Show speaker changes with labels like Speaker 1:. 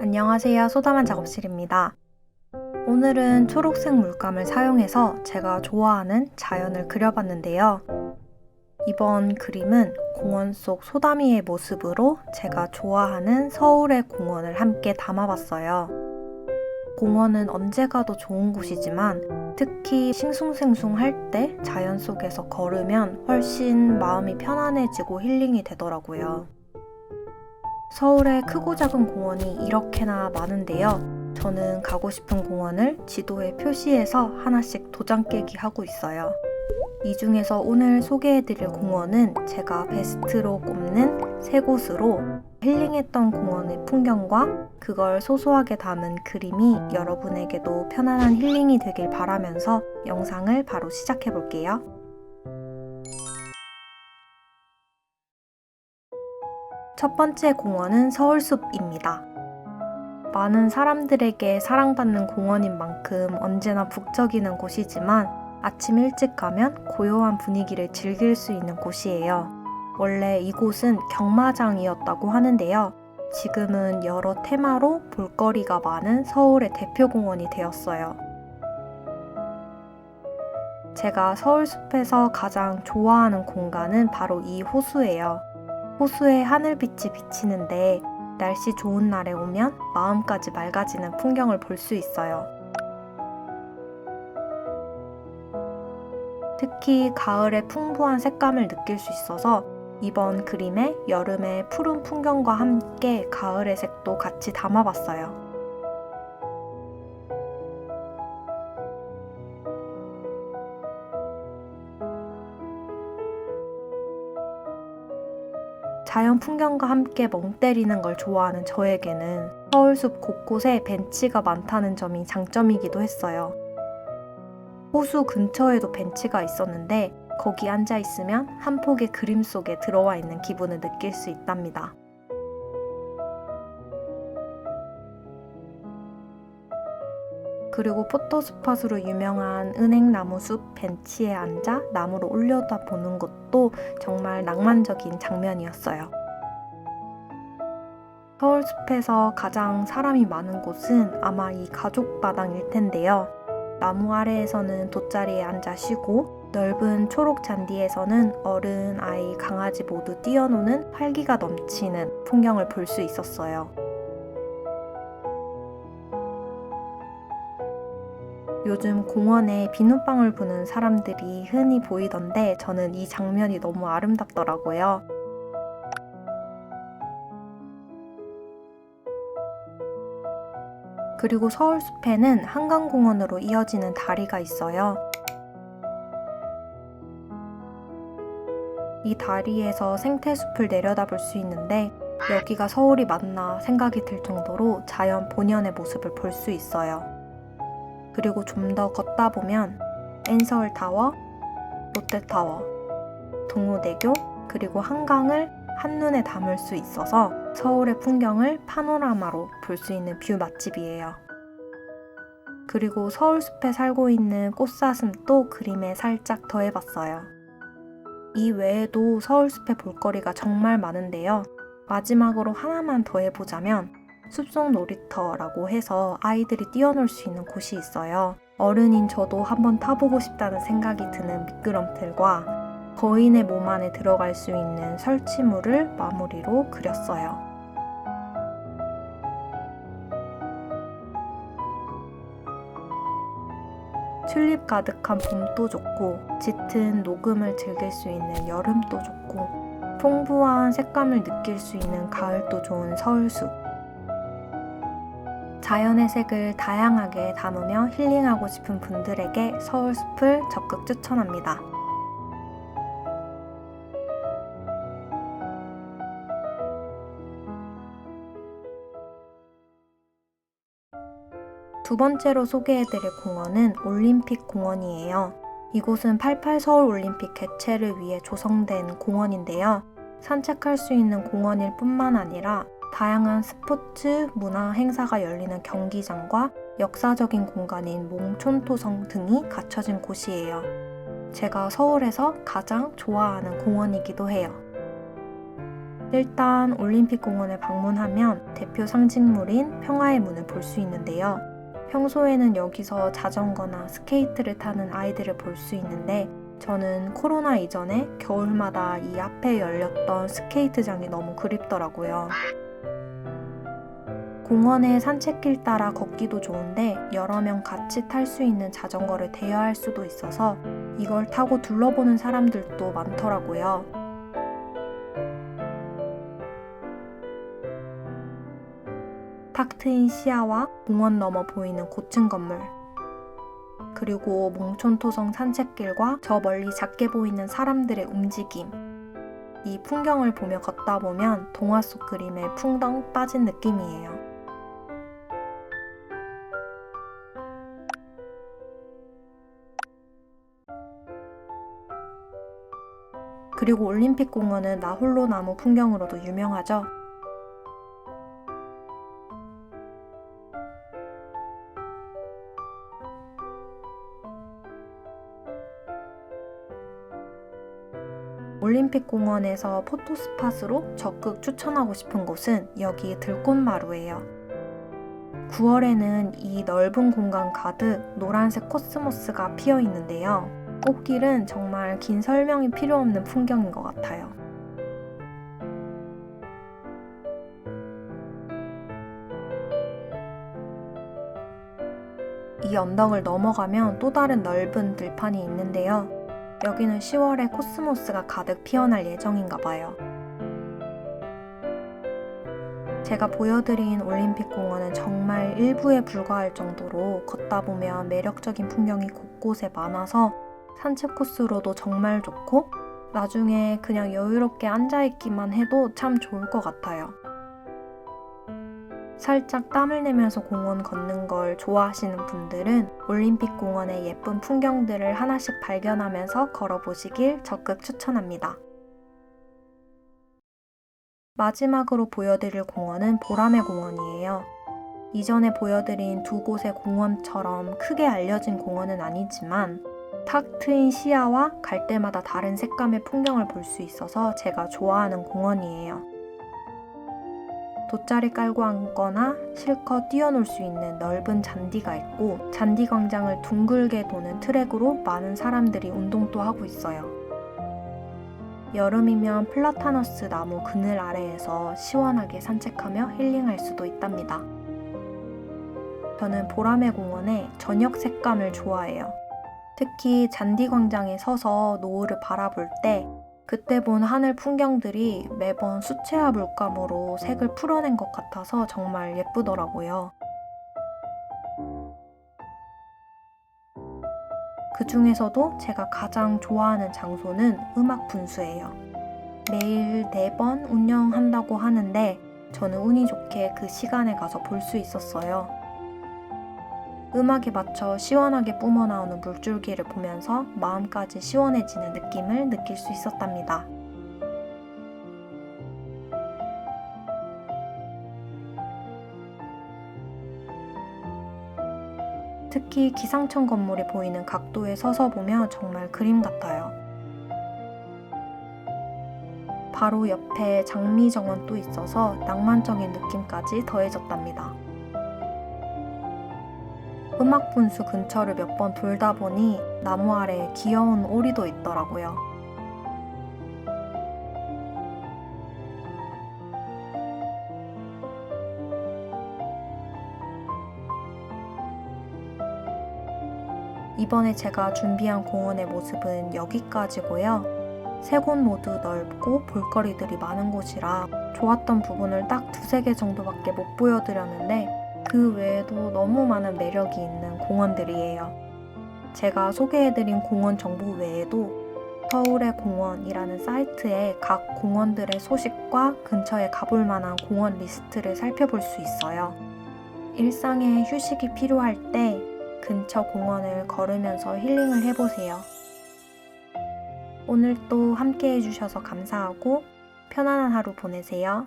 Speaker 1: 안녕하세요. 소다만 작업실입니다. 오늘은 초록색 물감을 사용해서 제가 좋아하는 자연을 그려봤는데요. 이번 그림은 공원 속 소다미의 모습으로 제가 좋아하는 서울의 공원을 함께 담아봤어요. 공원은 언제 가도 좋은 곳이지만 특히 싱숭생숭할 때 자연 속에서 걸으면 훨씬 마음이 편안해지고 힐링이 되더라고요. 서울에 크고 작은 공원이 이렇게나 많은데요. 저는 가고 싶은 공원을 지도에 표시해서 하나씩 도장 깨기 하고 있어요. 이 중에서 오늘 소개해드릴 공원은 제가 베스트로 꼽는 세 곳으로 힐링했던 공원의 풍경과 그걸 소소하게 담은 그림이 여러분에게도 편안한 힐링이 되길 바라면서 영상을 바로 시작해 볼게요. 첫 번째 공원은 서울숲입니다. 많은 사람들에게 사랑받는 공원인 만큼 언제나 북적이는 곳이지만 아침 일찍 가면 고요한 분위기를 즐길 수 있는 곳이에요. 원래 이곳은 경마장이었다고 하는데요. 지금은 여러 테마로 볼거리가 많은 서울의 대표 공원이 되었어요. 제가 서울숲에서 가장 좋아하는 공간은 바로 이 호수예요. 호수에 하늘빛이 비치는데 날씨 좋은 날에 오면 마음까지 맑아지는 풍경을 볼 수 있어요. 특히 가을의 풍부한 색감을 느낄 수 있어서 이번 그림에 여름의 푸른 풍경과 함께 가을의 색도 같이 담아봤어요. 자연 풍경과 함께 멍 때리는 걸 좋아하는 저에게는 서울숲 곳곳에 벤치가 많다는 점이 장점이기도 했어요. 호수 근처에도 벤치가 있었는데 거기 앉아 있으면 한 폭의 그림 속에 들어와 있는 기분을 느낄 수 있답니다. 그리고 포토스팟으로 유명한 은행나무 숲 벤치에 앉아 나무로 올려다 보는 것도 정말 낭만적인 장면이었어요. 서울 숲에서 가장 사람이 많은 곳은 아마 이 가족마당일 텐데요. 나무 아래에서는 돗자리에 앉아 쉬고 넓은 초록 잔디에서는 어른, 아이, 강아지 모두 뛰어노는 활기가 넘치는 풍경을 볼 수 있었어요. 요즘 공원에 비눗방울 부는 사람들이 흔히 보이던데 저는 이 장면이 너무 아름답더라고요. 그리고 서울숲에는 한강공원으로 이어지는 다리가 있어요. 이 다리에서 생태숲을 내려다볼 수 있는데 여기가 서울이 맞나 생각이 들 정도로 자연 본연의 모습을 볼 수 있어요. 그리고 좀 더 걷다 보면 엔서울 타워, 롯데타워, 동호대교, 그리고 한강을 한눈에 담을 수 있어서 서울의 풍경을 파노라마로 볼 수 있는 뷰 맛집이에요. 그리고 서울숲에 살고 있는 꽃사슴도 그림에 살짝 더해봤어요. 이 외에도 서울숲에 볼거리가 정말 많은데요. 마지막으로 하나만 더해보자면 숲속 놀이터라고 해서 아이들이 뛰어놀 수 있는 곳이 있어요. 어른인 저도 한번 타보고 싶다는 생각이 드는 미끄럼틀과 거인의 몸 안에 들어갈 수 있는 설치물을 마무리로 그렸어요. 튤립 가득한 봄도 좋고 짙은 녹음을 즐길 수 있는 여름도 좋고 풍부한 색감을 느낄 수 있는 가을도 좋은 서울숲. 자연의 색을 다양하게 담으며 힐링하고 싶은 분들에게 서울숲을 적극 추천합니다. 두 번째로 소개해드릴 공원은 올림픽 공원이에요. 이곳은 88 서울 올림픽 개최를 위해 조성된 공원인데요. 산책할 수 있는 공원일 뿐만 아니라 다양한 스포츠, 문화 행사가 열리는 경기장과 역사적인 공간인 몽촌토성 등이 갖춰진 곳이에요. 제가 서울에서 가장 좋아하는 공원이기도 해요. 일단 올림픽 공원을 방문하면 대표 상징물인 평화의 문을 볼 수 있는데요. 평소에는 여기서 자전거나 스케이트를 타는 아이들을 볼 수 있는데 저는 코로나 이전에 겨울마다 이 앞에 열렸던 스케이트장이 너무 그립더라고요. 공원의 산책길 따라 걷기도 좋은데 여러 명 같이 탈 수 있는 자전거를 대여할 수도 있어서 이걸 타고 둘러보는 사람들도 많더라고요. 탁 트인 시야와 공원 너머 보이는 고층 건물 그리고 몽촌토성 산책길과 저 멀리 작게 보이는 사람들의 움직임 이 풍경을 보며 걷다 보면 동화 속 그림에 풍덩 빠진 느낌이에요. 그리고 올림픽 공원은 나홀로 나무 풍경으로도 유명하죠. 올림픽 공원에서 포토스팟으로 적극 추천하고 싶은 곳은 여기 들꽃마루예요. 9월에는 이 넓은 공간 가득 노란색 코스모스가 피어 있는데요. 꽃길은 정말 긴 설명이 필요 없는 풍경인 것 같아요. 이 언덕을 넘어가면 또 다른 넓은 들판이 있는데요. 여기는 10월에 코스모스가 가득 피어날 예정인가 봐요. 제가 보여드린 올림픽 공원은 정말 일부에 불과할 정도로 걷다 보면 매력적인 풍경이 곳곳에 많아서 산책 코스로도 정말 좋고 나중에 그냥 여유롭게 앉아있기만 해도 참 좋을 것 같아요. 살짝 땀을 내면서 공원 걷는 걸 좋아하시는 분들은 올림픽 공원의 예쁜 풍경들을 하나씩 발견하면서 걸어보시길 적극 추천합니다. 마지막으로 보여드릴 공원은 보라매 공원이에요. 이전에 보여드린 두 곳의 공원처럼 크게 알려진 공원은 아니지만 탁 트인 시야와 갈 때마다 다른 색감의 풍경을 볼 수 있어서 제가 좋아하는 공원이에요. 돗자리 깔고 앉거나 실컷 뛰어놀 수 있는 넓은 잔디가 있고 잔디 광장을 둥글게 도는 트랙으로 많은 사람들이 운동도 하고 있어요. 여름이면 플라타너스 나무 그늘 아래에서 시원하게 산책하며 힐링할 수도 있답니다. 저는 보라매 공원의 저녁 색감을 좋아해요. 특히 잔디 광장에 서서 노을을 바라볼 때 그때 본 하늘 풍경들이 매번 수채화 물감으로 색을 풀어낸 것 같아서 정말 예쁘더라고요. 그 중에서도 제가 가장 좋아하는 장소는 음악 분수예요. 매일 4번 운영한다고 하는데 저는 운이 좋게 그 시간에 가서 볼 수 있었어요. 음악에 맞춰 시원하게 뿜어나오는 물줄기를 보면서 마음까지 시원해지는 느낌을 느낄 수 있었답니다. 특히 기상청 건물이 보이는 각도에 서서 보면 정말 그림 같아요. 바로 옆에 장미정원도 있어서 낭만적인 느낌까지 더해졌답니다. 음악 분수 근처를 몇 번 돌다 보니 나무 아래에 귀여운 오리도 있더라고요. 이번에 제가 준비한 공원의 모습은 여기까지고요. 세 곳 모두 넓고 볼거리들이 많은 곳이라 좋았던 부분을 딱 두세 개 정도밖에 못 보여드렸는데 그 외에도 너무 많은 매력이 있는 공원들이에요. 제가 소개해드린 공원 정보 외에도 서울의 공원이라는 사이트에 각 공원들의 소식과 근처에 가볼 만한 공원 리스트를 살펴볼 수 있어요. 일상에 휴식이 필요할 때 근처 공원을 걸으면서 힐링을 해보세요. 오늘도 함께 해주셔서 감사하고 편안한 하루 보내세요.